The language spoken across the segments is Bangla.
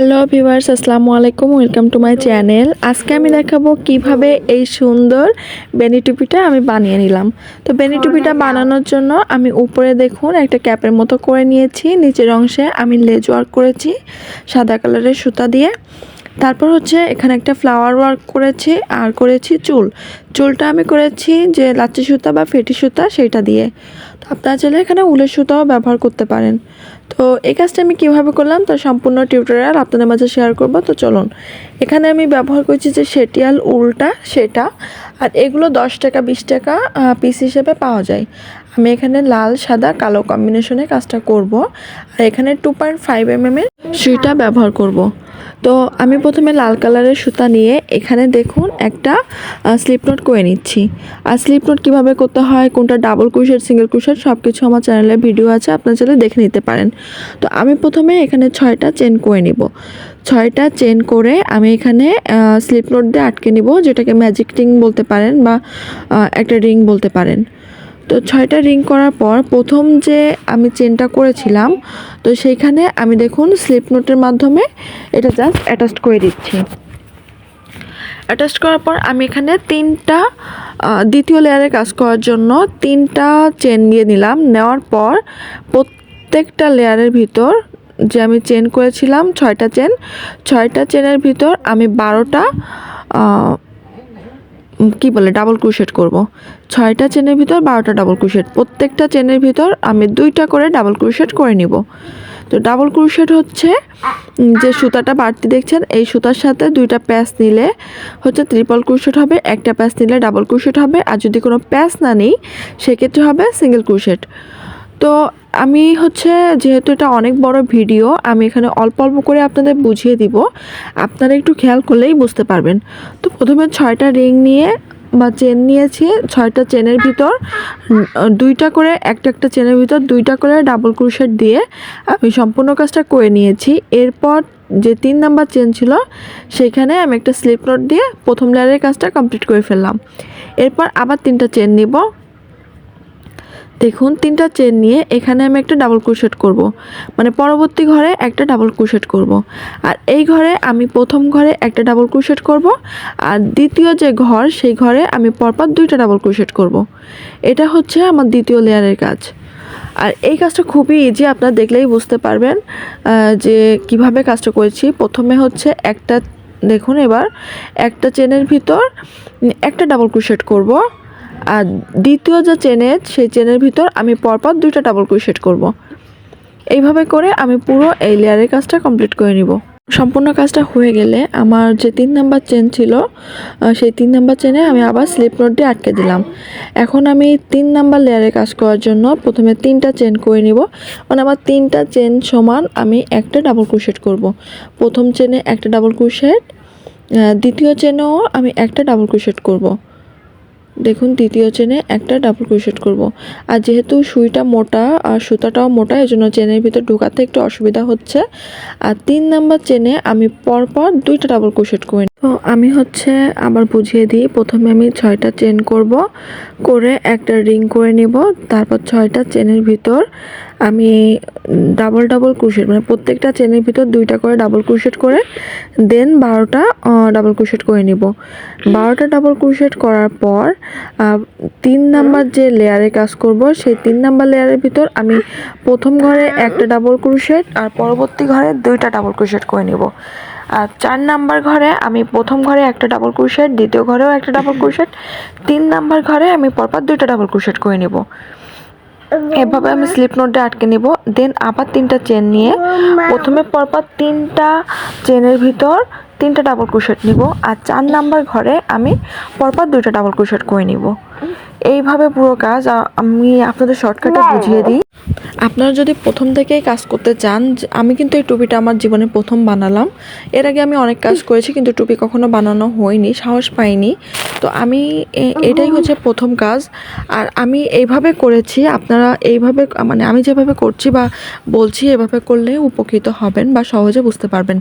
হ্যালো ভিউয়ার্স আসসালামু আলাইকুম ওয়েলকাম টু মাই চ্যানেল। আজকে আমি দেখাবো কীভাবে এই সুন্দর বেনি টুপিটা আমি বানিয়ে নিলাম। তো বেনি টুপিটা বানানোর জন্য আমি উপরে দেখুন একটা ক্যাপের মতো করে নিয়েছি। নিচের অংশে আমি লেজ ওয়ার্ক করেছি সাদা কালারের সুতা দিয়ে। তারপর হচ্ছে এখানে একটা ফ্লাওয়ার ওয়ার্ক করেছি আর করেছি চুল। চুলটা আমি করেছি যে লাচ্ছি সুতা বা ফেটি সুতা সেইটা দিয়ে। তো আপনারা চাইলে এখানে উলের সুতাও ব্যবহার করতে পারেন। তো এই কাজটা আমি কীভাবে করলাম, তার সম্পূর্ণ টিউটোরিয়াল আপনাদের মাঝে শেয়ার করব। তো চলুন, এখানে আমি ব্যবহার করছি যে সেটিয়াল উল্টা, সেটা, আর এগুলো দশ টাকা, বিশ টাকা পিস হিসেবে পাওয়া যায়। আমি এখানে লাল, সাদা, কালো কম্বিনেশনে কাজটা করব। আর এখানে two point five M M এর সুইটা ব্যবহার করব। তো আমি প্রথমে লাল কালারের সুতা নিয়ে এখানে দেখুন একটা স্লিপ নোট করে নিচ্ছি। আর স্লিপ নোট কীভাবে করতে হয়, কোনটা ডাবল কুশের সিঙ্গেল কুশের সব কিছু আমার চ্যানেলে ভিডিও আছে, আপনার চাইলে দেখে নিতে পারেন। তো আমি প্রথমে এখানে ছয়টা চেন করে নিব। ছয়টা চেন করে আমি এখানে স্লিপ নোট দিয়ে আটকে নিব, যেটাকে ম্যাজিক রিং বলতে পারেন বা একটা রিং বলতে পারেন। তো ছয়টা রিং করার পর প্রথম যে আমি চেনটা করেছিলাম, তো সেইখানে আমি দেখুন স্লিপ নোটের মাধ্যমে এটা জাস্ট অ্যাটাচ করে দিচ্ছি। অ্যাটাচ করার পর আমি এখানে তিনটা দ্বিতীয় লেয়ারে কাজ করার জন্য তিনটা চেন দিয়ে নিলাম। নেওয়ার পর প্রত্যেকটা লেয়ারের ভিতর যে আমি চেন করেছিলাম, ছয়টা চেন ছয়টা চেনের ভিতর আমি বারোটা কি বলে ডাবল ক্রুশেট করব। ছয়টা চেনের ভিতর বারোটা ডাবল ক্রুশেট প্রত্যেকটা চেনের ভিতর আমি দুইটা করে ডাবল ক্রুশেট করে নিব। তো ডাবল ক্রুশেট হচ্ছে যে সুতাটা বাড়তি দেখছেন, এই সুতার সাথে দুইটা প্যাচ নিলে হচ্ছে ত্রিপল ক্রুশেট হবে, একটা প্যাচ নিলে ডাবল ক্রুশেট হবে, আর যদি কোনো প্যাচ না নিই, সেক্ষেত্রে হবে সিঙ্গেল ক্রুশেট তো আমি হচ্ছে যেহেতু এটা অনেক বড় ভিডিও, আমি এখানে অল্প অল্প করে আপনাদের বুঝিয়ে দিব। আপনারা একটু খেয়াল করলেই বুঝতে পারবেন। তো প্রথমে ছয়টা রিং নিয়ে বা চেন নিয়েছি, ছয়টা চেনের ভিতর দুইটা করে, একটা একটা চেনের ভিতর দুইটা করে ডাবল ক্রুশেট দিয়ে আমি সম্পূর্ণ কাজটা করে নিয়েছি। এরপর যে তিন নাম্বার চেন ছিল, সেখানে আমি একটা স্লিপ নোট দিয়ে প্রথম লেয়ারের কাজটা কমপ্লিট করে ফেললাম। এরপর আবার তিনটা চেন নিব। দেখুন, তিনটা চেন নিয়ে এখানে আমি একটা ডাবল ক্রুশেট করব। মানে পরবর্তী ঘরে একটা ডাবল ক্রুশেট করব। আর এই ঘরে আমি প্রথম ঘরে একটা ডাবল ক্রুশেট করব। আর দ্বিতীয় যে ঘর, সেই ঘরে আমি পরপর দুইটা ডাবল ক্রুশেট করব। এটা হচ্ছে আমার দ্বিতীয় লেয়ারের কাজ আর এই কাজটা খুবই ইজি আপনারা দেখলেই বুঝতে পারবেন যে কীভাবে কাজটা করেছি প্রথমে হচ্ছে একটা, দেখুন এবার, একটা চেনের ভিতর একটা ডাবল ক্রুশেট করব আর দ্বিতীয় যে চেনের সেই চেনের ভিতর আমি পরপর দুইটা ডাবল ক্রুশেট করব। এইভাবে করে আমি পুরো এই লেয়ারের কাজটা কমপ্লিট করে নিব। সম্পূর্ণ কাজটা হয়ে গেলে আমার যে তিন নাম্বার চেন ছিল সেই তিন নাম্বার চেনে আমি আবার স্লিপ নোট দিয়ে আটকে দিলাম। এখন আমি তিন নাম্বার লেয়ারে কাজ করার জন্য প্রথমে তিনটা চেন করে নিব। মানে আমার তিনটা চেন সমান আমি একটা ডাবল ক্রুশেট করব। প্রথম চেনে একটা ডাবল ক্রুশেট দ্বিতীয় চেনেও আমি একটা ডাবল ক্রুশেট করব। দেখুন দ্বিতীয় চেনে একটা ডাবল ক্রোশেট করব আর যেহেতু সুইটা মোটা আর সুতাটাও মোটা, এজন্য জন্য চেনের ভিতর ঢোকাতে একটু অসুবিধা হচ্ছে আর তিন নাম্বার চেনে আমি পরপর দুইটা ডাবল ক্রোশেট করে। তো আমি হচ্ছে আবার বুঝিয়ে দিই, প্রথমে আমি ছয়টা চেন করব, করে একটা রিং করে নিব, তারপর ছয়টা চেনের ভিতর আমি ডাবল ডাবল ক্রোশেট মানে প্রত্যেকটা চেনের ভিতর দুইটা করে ডাবল ক্রোশেট করে দেন বারোটা ডাবল ক্রোশেট করে নিব। বারোটা ডাবল ক্রোশেট করার পর তিন নাম্বার যে লেয়ারে কাজ করব, সেই তিন নাম্বার লেয়ারের ভিতর আমি প্রথম ঘরে একটা ডাবল ক্রোশেট আর পরবর্তী ঘরে দুইটা ডাবল ক্রোশেট করে নিব। আর চার নাম্বার ঘরে আমি প্রথম ঘরে একটা ডাবল ক্রোশেট দ্বিতীয় ঘরেও একটা ডাবল ক্রোশেট তিন নাম্বার ঘরে আমি পরপর দুইটা ডাবল ক্রোশেট করে নিব। এভাবে আমি স্লিপ নোট আটকে নিব। দেন আবার তিনটা চেন নিয়ে প্রথমে পরপর তিনটা চেনের ভিতর তিনটা ডাবল ক্রোশেট নিব আর চার নাম্বার ঘরে আমি পরপর দুইটা ডাবল ক্রোশেট করে নিব। এইভাবে পুরো কাজ আমি আপনাদের শর্টকাটে বুঝিয়ে দিই। আপনারা যদি প্রথম থেকেই কাজ করতে চান আমি কিন্তু এই টুপিটা আমার জীবনে প্রথম বানালাম। এর আগে আমি অনেক কাজ করেছি কিন্তু টুপি কখনো বানানো হয়নি সাহস পাইনি। তো আমি এটাই হচ্ছে প্রথম কাজ। আর আমি এইভাবে করেছি আপনারা এইভাবে মানে আমি যেভাবে করছি বা বলছি এভাবে করলে উপকৃত হবেন বা সহজে বুঝতে পারবেন।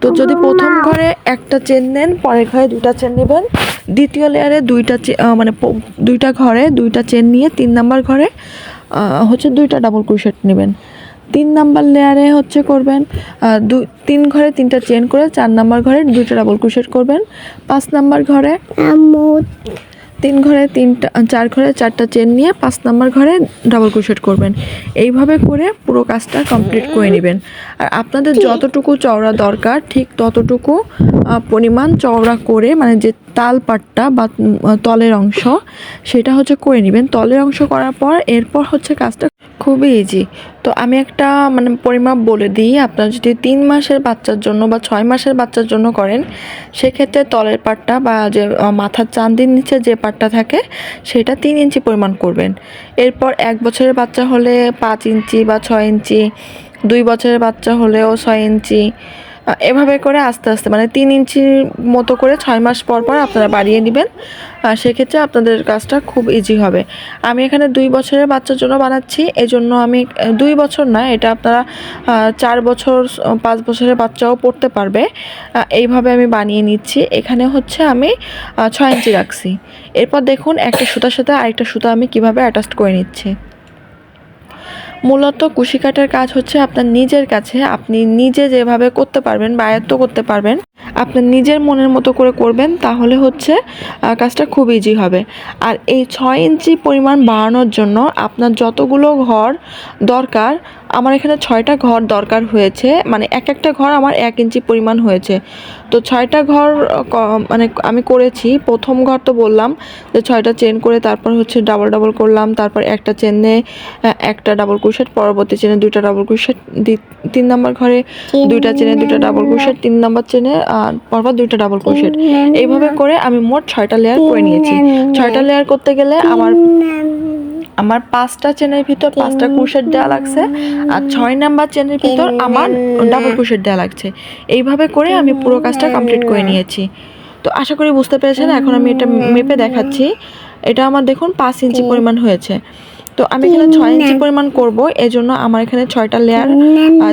তো যদি প্রথম ঘরে একটা চেন নেন পরের ঘরে দুটা চেন নেবেন। দ্বিতীয় লেয়ারে দুইটা চে- মানে দুইটা ঘরে দুইটা চেন নিয়ে তিন নাম্বার ঘরে হচ্ছে দুইটা ডাবল ক্রুশেট নেবেন। তিন নাম্বার লেয়ারে হচ্ছে করবেন দুই তিন ঘরে তিনটা চেন করে চার নাম্বার ঘরে দুইটা ডাবল ক্রোশেট করবেন, পাঁচ নাম্বার ঘরে তিন ঘরে তিনটা চার ঘরে চারটা চেন নিয়ে পাঁচ নাম্বার ঘরে ডাবল ক্রোশেট করবেন। এইভাবে করে পুরো কাজটা কমপ্লিট করে নেবেন। আর আপনাদের যতটুকু চওড়া দরকার, ঠিক ততটুকু পরিমাণ চওড়া করে মানে যে তাল পাটটা বা তলের অংশ, সেটা হচ্ছে করে নেবেন। তলের অংশ করার পর এরপর হচ্ছে কাজটা খুবই ইজি তো আমি একটা মানে পরিমাপ বলে দিই, আপনারা যদি তিন মাসের বাচ্চার জন্য বা ছয় মাসের বাচ্চার জন্য করেন, সেক্ষেত্রে তলের পাটটা বা যে মাথার চান্দির নিচে যে পাটটা থাকে, সেটা তিন ইঞ্চি পরিমাণ করবেন। এরপর এক বছরের বাচ্চা হলে পাঁচ ইঞ্চি বা ছয় ইঞ্চি, দুই বছরের বাচ্চা হলেও ছয় ইঞ্চি এভাবে করে আস্তে আস্তে মানে তিন ইঞ্চির মতো করে ছয় মাস পর পর আপনারা বাড়িয়ে নেবেন। সেক্ষেত্রে আপনাদের কাজটা খুব ইজি হবে। আমি এখানে দুই বছরের বাচ্চার জন্য বানাচ্ছি, এজন্য আমি, দুই বছর না, এটা আপনারা চার বছর, পাঁচ বছরের বাচ্চাও পড়তে পারবে। এইভাবে আমি বানিয়ে নিচ্ছি। এখানে হচ্ছে আমি ছয় ইঞ্চি রাখছি। এরপর দেখুন, একটা সুতার সাথে আরেকটা সুতা আমি কীভাবে অ্যাটাচ করে নিচ্ছি। মূলত কুশি কাটার কাজ হচ্ছে আপনার নিজের কাছে আপনি নিজে যেভাবে করতে পারবেন বা আয়ত্ত করতে পারবেন আপনার নিজের মনের মতো করে করবেন, তাহলে হচ্ছে কাজটা খুব ইজি হবে। আর এই ছয় ইঞ্চি পরিমাণ বাড়ানোর জন্য আপনার যতগুলো ঘর দরকার আমার এখানে ছয়টা ঘর দরকার হয়েছে মানে এক একটা ঘর আমার এক ইঞ্চি পরিমাণ হয়েছে। তো ছয়টা ঘর মানে আমি করেছি প্রথম ঘর তো বললাম যে ছয়টা চেন করে তারপর হচ্ছে ডাবল ডাবল করলাম তারপর একটা চেনে একটা ডাবল ক্রোশেট পরবর্তী চেনে দুইটা ডাবল ক্রোশেট তিন নম্বর ঘরে দুইটা চেনে দুইটা ডাবল ক্রোশেট তিন নম্বর চেনে আর পরপর দুইটা ডাবল ক্রোশেট। এইভাবে করে আমি মোট ছয়টা লেয়ার করে নিয়েছি। ছয়টা লেয়ার করতে গেলে আমার আমার পাঁচটা চেনের ভিতর পাঁচটা ক্রোশেট দেওয়া লাগছে আর ছয় নাম্বার চেনের ভিতর আমার ডাবল ক্রোশেট দেওয়া লাগছে। এইভাবে করে আমি পুরো কাজটা কমপ্লিট করে নিয়েছি। তো আশা করি বুঝতে পেরেছেন এখন আমি এটা মেপে দেখাচ্ছি। এটা আমার দেখুন পাঁচ ইঞ্চি পরিমাণ হয়েছে। তো আমি এখানে ছয় ইঞ্চি পরিমাণ করব এজন্য আমার এখানে ছয়টা লেয়ার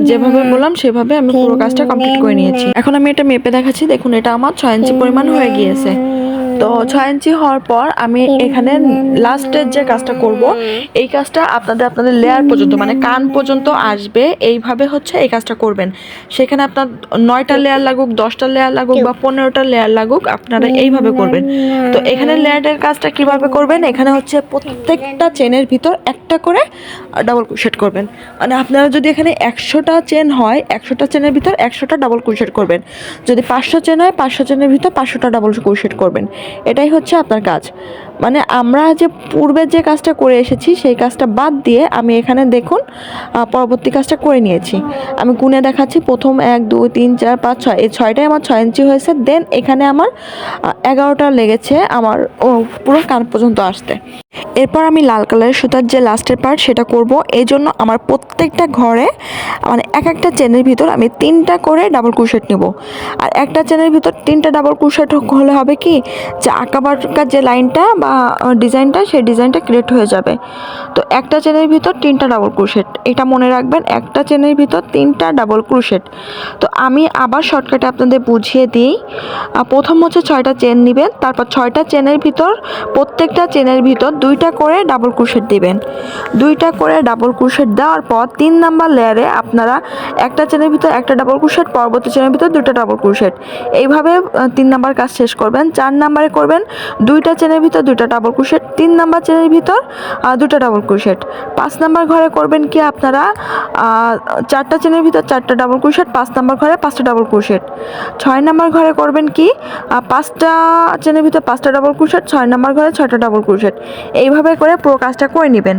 যেভাবে বললাম সেভাবে আমি পুরো কাজটা কমপ্লিট করে নিয়েছি। এখন আমি এটা মেপে দেখাচ্ছি দেখুন এটা আমার ছয় ইঞ্চি পরিমাণ হয়ে গিয়েছে। তো ছয় ইঞ্চি হওয়ার পর আমি এখানে লাস্টের যে কাজটা করব, এই কাজটা আপনাদের আপনাদের লেয়ার পর্যন্ত মানে কান পর্যন্ত আসবে। এইভাবে হচ্ছে এই কাজটা করবেন। সেখানে আপনার নয়টা লেয়ার লাগুক, দশটা লেয়ার লাগুক বা পনেরোটা লেয়ার লাগুক, আপনারা এইভাবে করবেন। তো এখানে লেয়ারের কাজটা কীভাবে করবেন? এখানে হচ্ছে প্রত্যেকটা চেনের ভিতর একটা করে ডাবল ক্রোশেট করবেন। মানে আপনারা যদি এখানে একশোটা চেন হয়, একশোটা চেনের ভিতর একশোটা ডাবল ক্রোশেট করবেন। যদি পাঁচশো চেন হয়, পাঁচশো চেনের ভিতর পাঁচশোটা ডাবল ক্রোশেট করবেন। এটাই হচ্ছে আপনার কাজ। মানে আমরা যে পূর্বে যে কাজটা করে এসেছি, সেই কাজটা বাদ দিয়ে আমি এখানে দেখুন পরবর্তী কাজটা করে নিয়েছি। আমি গুনে দেখাচ্ছি, প্রথম এক, দুই, তিন, চার, পাঁচ, ছয়। এই ছয়টাই আমার ছয় ইঞ্চি হয়েছে, দেন এখানে আমার এগারোটা লেগেছে আমার পুরো কান পর্যন্ত আসতে। এরপর আমি লাল কালারের সুতার যে লাস্টের পার্ট সেটা করব। এই জন্য আমার প্রত্যেকটা ঘরে মানে এক একটা চেনের ভিতর আমি তিনটা করে ডাবল ক্রোশেট নেব। আর একটা চেনের ভিতর তিনটা ডাবল ক্রোশেট হলে হবে কি যে আঁকা যে লাইনটা বা ডিজাইনটা সেই ডিজাইনটা ক্রিয়েট হয়ে যাবে। তো একটা চেনের ভিতর তিনটা ডাবল ক্রোশেট এটা মনে রাখবেন, একটা চেনের ভিতর তিনটা ডাবল ক্রোশেট তো আমি আবার শর্টকাটে আপনাদের বুঝিয়ে দিই। প্রথম হচ্ছে ছয়টা চেন নেবেন, তারপর ছয়টা চেনের ভিতর প্রত্যেকটা চেনের ভিতর দুইটা করে ডাবল ক্রোশেট দিবেন। দুইটা করে ডাবল ক্রোশেট দেওয়ার পর তিন নাম্বার লেয়ারে আপনারা একটা চেনের ভিতর একটা ডাবল ক্রোশেট পরবর্তী চেনের ভিতর দুইটা ডাবল ক্রোশেট এইভাবে তিন নাম্বার কাজ শেষ করবেন। চার নাম্বারে করবেন দুইটা চেনের ভিতর দুইটা ডাবল ক্রোশেট তিন নাম্বার চেনের ভিতর দুটো ডাবল ক্রোশেট পাঁচ নাম্বার ঘরে করবেন কি আপনারা চারটা চেনের ভিতর চারটা ডাবল ক্রোশেট পাঁচ নাম্বার ঘরে পাঁচটা ডাবল ক্রোশেট ছয় নাম্বার ঘরে করবেন কি পাঁচটা চেনের ভিতর পাঁচটা ডাবল ক্রোশেট ছয় নাম্বার ঘরে ছয়টা ডাবল ক্রোশেট এইভাবে করে পুরো কাজটা করে নেবেন।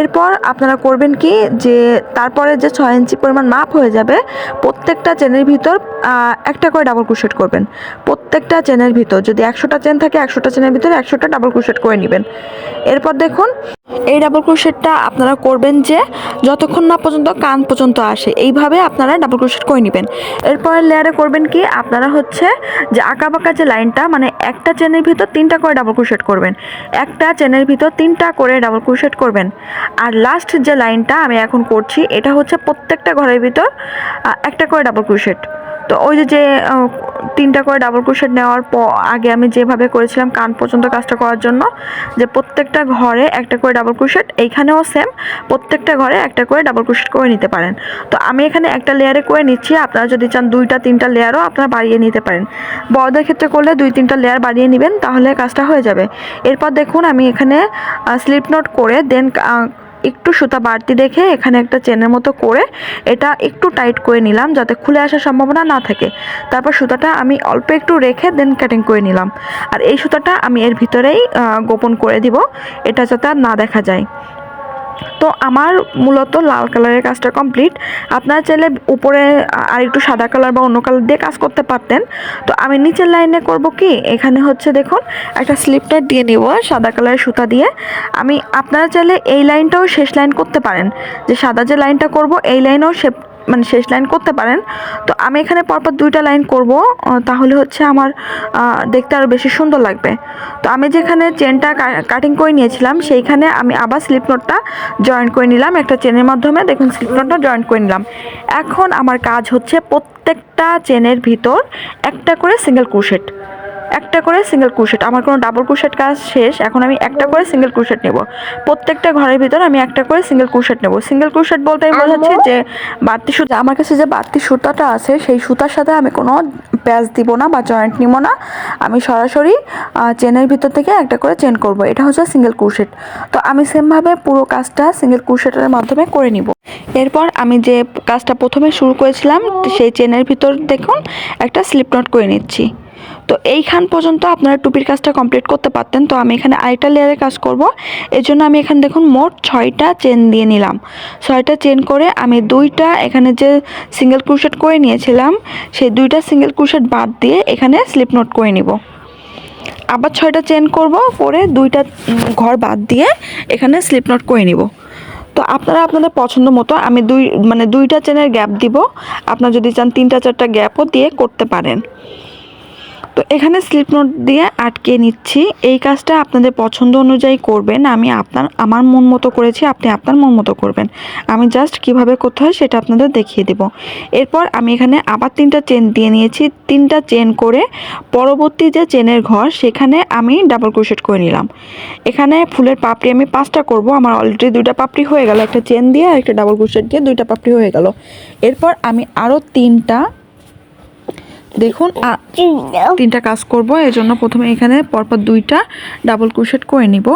এরপর আপনারা করবেন কি যে তারপরে যে ছয় ইঞ্চি পরিমাণ মাপ হয়ে যাবে, প্রত্যেকটা চেনের ভিতর একটা করে ডাবল ক্রুশেট করবেন। প্রত্যেকটা চেনের ভিতর, যদি একশোটা চেন থাকে, একশোটা চেনের ভিতরে একশোটা ডাবল ক্রোশেট করে নেবেন। এরপর দেখুন, এই ডাবল ক্রোশেটটা আপনারা করবেন যে যতক্ষণ না পর্যন্ত কান পর্যন্ত আসে, এইভাবে আপনারা ডাবল ক্রোশেট করে নেবেন। এরপরের লেয়ারে করবেন কি, আপনারা হচ্ছে যে আঁকা বাঁকা যে লাইনটা মানে একটা চেনের ভিতর তিনটা করে ডাবল ক্রোশেট করবেন। একটা চেনের ভিতর তিনটা করে ডাবল ক্রোশেট করবেন। আর লাস্ট যে লাইনটা আমি এখন করছি, এটা হচ্ছে প্রত্যেকটা ঘরের ভিতর একটা করে ডাবল ক্রোশেট তো ওই যে যে তিনটা করে ডাবল ক্রোশেট নেওয়ার পর, আগে আমি যেভাবে করেছিলাম কান পর্যন্ত কাজটা করার জন্য, যে প্রত্যেকটা ঘরে একটা করে ডাবল ক্রোশেট এইখানেও সেম প্রত্যেকটা ঘরে একটা করে ডাবল ক্রোশেট করে নিতে পারেন। তো আমি এখানে একটা লেয়ারে করে নিচ্ছি, আপনারা যদি চান দুইটা, তিনটা লেয়ারও আপনারা বাড়িয়ে নিতে পারেন। বড়দের ক্ষেত্রে করলে দুই, তিনটা লেয়ার বাড়িয়ে নেবেন, তাহলে কাজটা হয়ে যাবে। এরপর দেখুন আমি এখানে স্লিপ নোট করে দেন একটু সুতা বাড়তি দেখে এখানে একটা চেনের মতো করে এটা একটু টাইট করে নিলাম যাতে খুলে আসার সম্ভাবনা না থাকে। তারপর সুতাটা আমি অল্প একটু রেখে দেন কাটিং করে নিলাম। আর এই সুতাটা আমি এর ভিতরেই গোপন করে দিব। এটা যাতে না দেখা যায়। তো আমার মূলত লাল কালারের কাজটা কমপ্লিট। আপনার চাইলে উপরে আর একটু সাদা কালার বা অন্য কালার দিয়ে কাজ করতে পারতেন। তো আমি নিচের লাইনে করব কি? এখানে হচ্ছে দেখুন, একটা স্লিপটা দিয়ে নিব, সাদা কালারের সুতা দিয়ে। আমি, আপনারা চাইলে এই লাইনটাও শেষ লাইন করতে পারেন। যে সাদা যে লাইনটা করব, এই লাইনেও মানে শেষ লাইন করতে পারেন। তো আমি এখানে পরপর দুইটা লাইন করব তাহলে হচ্ছে আমার দেখতে আরও বেশি সুন্দর লাগবে। তো আমি যেখানে চেনটা কাটিং করে নিয়েছিলাম, সেইখানে আমি আবার স্লিপ নোটটা জয়েন করে নিলাম। একটা চেনের মাধ্যমে দেখুন স্লিপ নোটটা জয়েন করে নিলাম। এখন আমার কাজ হচ্ছে প্রত্যেকটা চেনের ভিতর একটা করে সিঙ্গেল ক্রুশেট একটা করে সিঙ্গেল ক্রুশেট আমার কোনো ডাবল ক্রুশেট কাজ শেষ এখন আমি একটা করে সিঙ্গেল ক্রুশেট নেব। প্রত্যেকটা ঘরের ভিতর আমি একটা করে সিঙ্গেল ক্রুশেট নেব। সিঙ্গেল ক্রুশেট বলতে আমি বোঝাচ্ছি যে বাড়তি সুতা আমার কাছে যে বাড়তি সুতাটা আছে সেই সুতার সাথে আমি কোনো প্যাচ দিব না বা জয়েন্ট নিব না। আমি সরাসরি চেনের ভিতর থেকে একটা করে চেন করব। এটা হচ্ছে সিঙ্গেল ক্রুশেট তো আমি সেমভাবে পুরো কাজটা সিঙ্গেল ক্রুশেটের মাধ্যমে করে নিব। এরপর আমি যে কাজটা প্রথমে শুরু করেছিলাম সেই চেনের ভিতর দেখুন একটা স্লিপ নোট করে নিচ্ছি। তো এইখান পর্যন্ত আপনারা টুপির কাজটা কমপ্লিট করতে পারতেন। তো আমি এখানে আরেকটা লেয়ারের কাজ করব। এর জন্য আমি এখানে দেখুন মোট ছয়টা চেন দিয়ে নিলাম। ছয়টা চেন করে আমি দুইটা এখানে যে সিঙ্গেল ক্রুশেট করে নিয়েছিলাম, সেই দুইটা সিঙ্গেল ক্রুশেট বাদ দিয়ে এখানে স্লিপ নোট করে নিব। আবার ছয়টা চেন করব করে দুইটা ঘর বাদ দিয়ে এখানে স্লিপ নোট করে নিব। তো আপনারা আপনাদের পছন্দ মতো আমি দুই মানে দুইটা চেনের গ্যাপ দিব। আপনারা যদি চান তিনটা চারটা গ্যাপও দিয়ে করতে পারেন। তো এখানে স্লিপ নোট দিয়ে আটকে নিচ্ছি। এই কাজটা আপনাদের পছন্দ অনুযায়ী করবেন। আমি আপনার, আমার মন মতো করেছি, আপনি আপনার মন মতো করবেন। আমি জাস্ট কীভাবে করতে হয় সেটা আপনাদের দেখিয়ে দেব। এরপর আমি এখানে আবার তিনটা চেন দিয়ে নিয়েছি। তিনটা চেন করে পরবর্তী যে চেনের ঘর, সেখানে আমি ডাবল ক্রোশেট করে নিলাম। এখানে ফুলের পাপড়ি আমি পাঁচটা করব। আমার অলরেডি দুইটা পাপড়ি হয়ে গেল। একটা চেন দিয়ে আর একটা ডাবল ক্রোশেট দিয়ে দুইটা পাপড়ি হয়ে গেল। এরপর আমি আরও তিনটা দেখুন তিনটা কাজ করব এর জন্য প্রথমে এখানে পরপর দুইটা ডাবল ক্রোশেট করে নিব।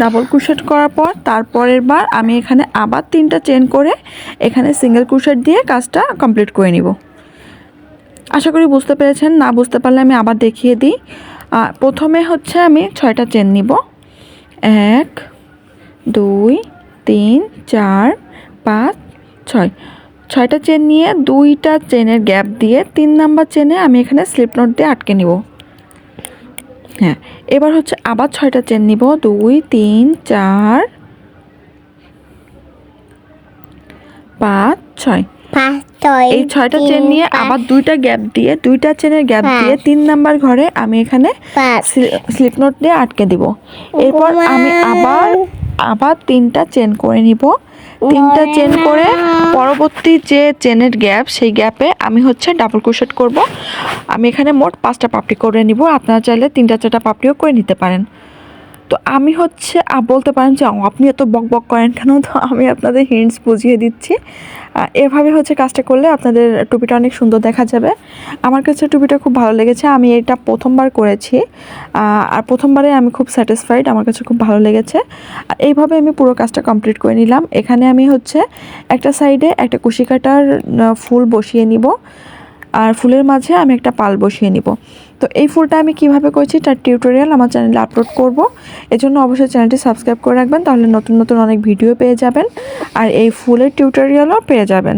ডাবল ক্রোশেট করার পর, তারপরের বার আমি এখানে আবার তিনটা চেন করে এখানে সিঙ্গেল ক্রোশেট দিয়ে কাজটা কমপ্লিট করে নিব। আশা করি বুঝতে পেরেছেন, না বুঝতে পারলে আমি আবার দেখিয়ে দিই। প্রথমে হচ্ছে আমি ছয়টা চেন নিব। এক, দুই, তিন, চার, পাঁচ, ছয়। ছয়টা চেন নিয়ে দুইটা চেনের গ্যাপ দিয়ে তিন নাম্বার চেনে আমি এখানে স্লিপ নোট দিয়ে আটকে নিব। হ্যাঁ এবার হচ্ছে আবার ছয়টা চেন নিব। দুই তিন চার পাঁচ ছয়। এই ছয়টা চেন নিয়ে আবার দুইটা গ্যাপ দিয়ে দুইটা চেনের গ্যাপ দিয়ে তিন নাম্বার ঘরে আমি এখানে স্লিপ নোট দিয়ে আটকে দিব। এরপর আমি আবার আবার তিনটা চেন করে নিব। তিনটা চেন করে পরবর্তী যে চেনের গ্যাপ সেই গ্যাপে আমি হচ্ছে ডাবল ক্রোশেট করব। আমি এখানে মোট পাঁচটা পাপড়ি করে নিব। আপনারা চাইলে তিনটা চারটা পাপড়িও করে নিতে পারেন। তো আমি হচ্ছে বলতে পারেন যে আপনি এত বক বক করেন কেন? তো আমি আপনাদের হিন্টস বুঝিয়ে দিচ্ছি। এভাবে হচ্ছে কাজটা করলে আপনাদের টুপিটা অনেক সুন্দর দেখা যাবে। আমার কাছে টুপিটা খুব ভালো লেগেছে। আমি এটা প্রথমবার করেছি। আর প্রথমবারে আমি খুব স্যাটিসফাইড আমার কাছে খুব ভালো লেগেছে। আর এইভাবে আমি পুরো কাজটা কমপ্লিট করে নিলাম। এখানে আমি হচ্ছে একটা সাইডে একটা কুশি কাটার ফুল বসিয়ে নিব। আর ফুলের মাঝে আমি একটা পাল বসিয়ে নিব। তো এই ফুলটা আমি কীভাবে করেছি তার টিউটোরিয়াল আমার চ্যানেলে আপলোড করব। এজন্য অবশ্যই চ্যানেলটি সাবস্ক্রাইব করে রাখবেন, তাহলে নতুন নতুন অনেক ভিডিও পেয়ে যাবেন আর এই ফুলের টিউটোরিয়ালও পেয়ে যাবেন।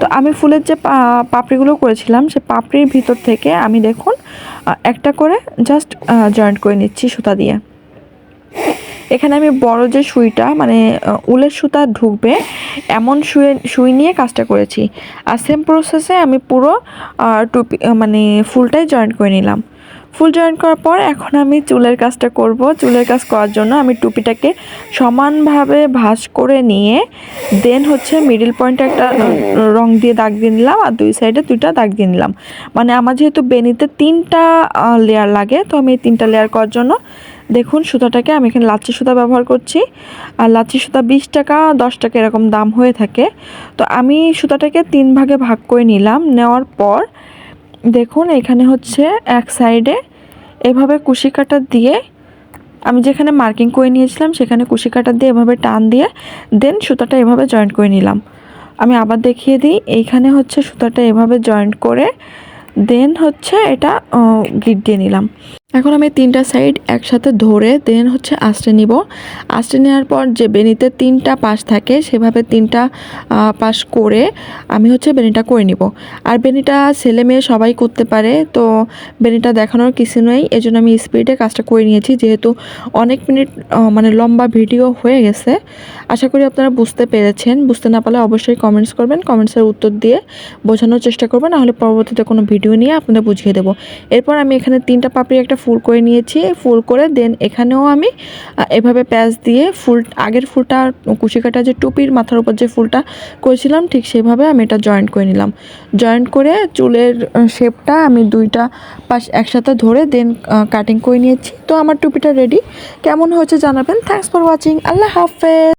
তো আমি ফুলের যে পাপড়িগুলো করেছিলাম, সে পাপড়ির ভিতর থেকে আমি দেখুন একটা করে জাস্ট জয়েন্ট করে নিচ্ছি সুতা দিয়ে। এখানে আমি বড় যে সুইটা মানে উলের সুতা ঢুকবে, এমন সুই সুই নিয়ে কাজটা করেছি। আর সেম প্রসেসে আমি পুরো টুপি মানে ফুলটাই জয়েন্ট করে নিলাম। ফুল জয়েন করার পর এখন আমি চুলের কাজটা করব। চুলের কাজ করার জন্য আমি টুপিটাকে সমানভাবে ভাঁজ করে নিয়ে দেন হচ্ছে মিডিল পয়েন্টে একটা রং দিয়ে দাগ দিয়ে নিলাম আর দুই সাইডে দুইটা দাগ দিয়ে নিলাম। মানে আমার যেহেতু বেনিতে তিনটা লেয়ার লাগে, তো আমি তিনটা লেয়ার করার জন্য দেখুন, সুতাটাকে আমি এখানে লাচ্ছি সুতা ব্যবহার করছি। আর লাচ্ছি সুতা বিশ টাকা, দশ টাকা এরকম দাম হয়ে থাকে। তো আমি সুতাটাকে তিন ভাগে ভাগ করে নিলাম। নেওয়ার পর দেখুন, এখানে হচ্ছে এক সাইডে এভাবে কুশি কাটা দিয়ে আমি যেখানে মার্কিং করে নিয়েছিলাম, সেখানে কুশি কাটা দিয়ে এভাবে টান দিয়ে দেন সুতাটা এভাবে জয়েন্ট করে নিলাম। আমি আবার দেখিয়ে দিই, এইখানে হচ্ছে সুতাটা এভাবে জয়েন্ট করে দেন হচ্ছে এটা গিট দিয়ে নিলাম। এখন আমি তিনটা সাইড একসাথে ধরে দেন হচ্ছে আঁচড়ে নিব। আঁচড়ে নেওয়ার পর যে বেনিতে তিনটা পাশ থাকে সেভাবে তিনটা পাশ করে আমি হচ্ছে বেনিটা করে নিব। আর বেনিটা ছেলে মেয়ে সবাই করতে পারে, তো বেনিটা দেখানোর কিছু নেই, এজন্য আমি স্পিডে কাজটা করে নিয়েছি। যেহেতু অনেক মিনিট মানে লম্বা ভিডিও হয়ে গেছে, আশা করি আপনারা বুঝতে পেরেছেন। বুঝতে না পারলে অবশ্যই কমেন্টস করবেন কমেন্টসের উত্তর দিয়ে বোঝানোর চেষ্টা করবেন, নাহলে পরবর্তীতে কোনো ভিডিও নিয়ে আপনাদের বুঝিয়ে দেবো। এরপর আমি এখানে তিনটা পাপড়ি একটা ফুল করে নিয়েছি, ফুল করে দেন এখানেও আমি এভাবে প্যাচ দিয়ে ফুল, আগের ফুলটা কুচি কাটা যে টুপির মাথার উপর যে ফুলটা করেছিলাম, ঠিক সেভাবে আমি এটা জয়েন্ট করে নিলাম। জয়েন্ট করে চুলের শেপটা আমি দুইটা পাশ একসাথে ধরে দেন কাটিং করে নিয়েছি। তো আমার টুপিটা রেডি কেমন হয়েছে জানাবেন। থ্যাংকস ফর ওয়াচিং আল্লাহ হাফেজ।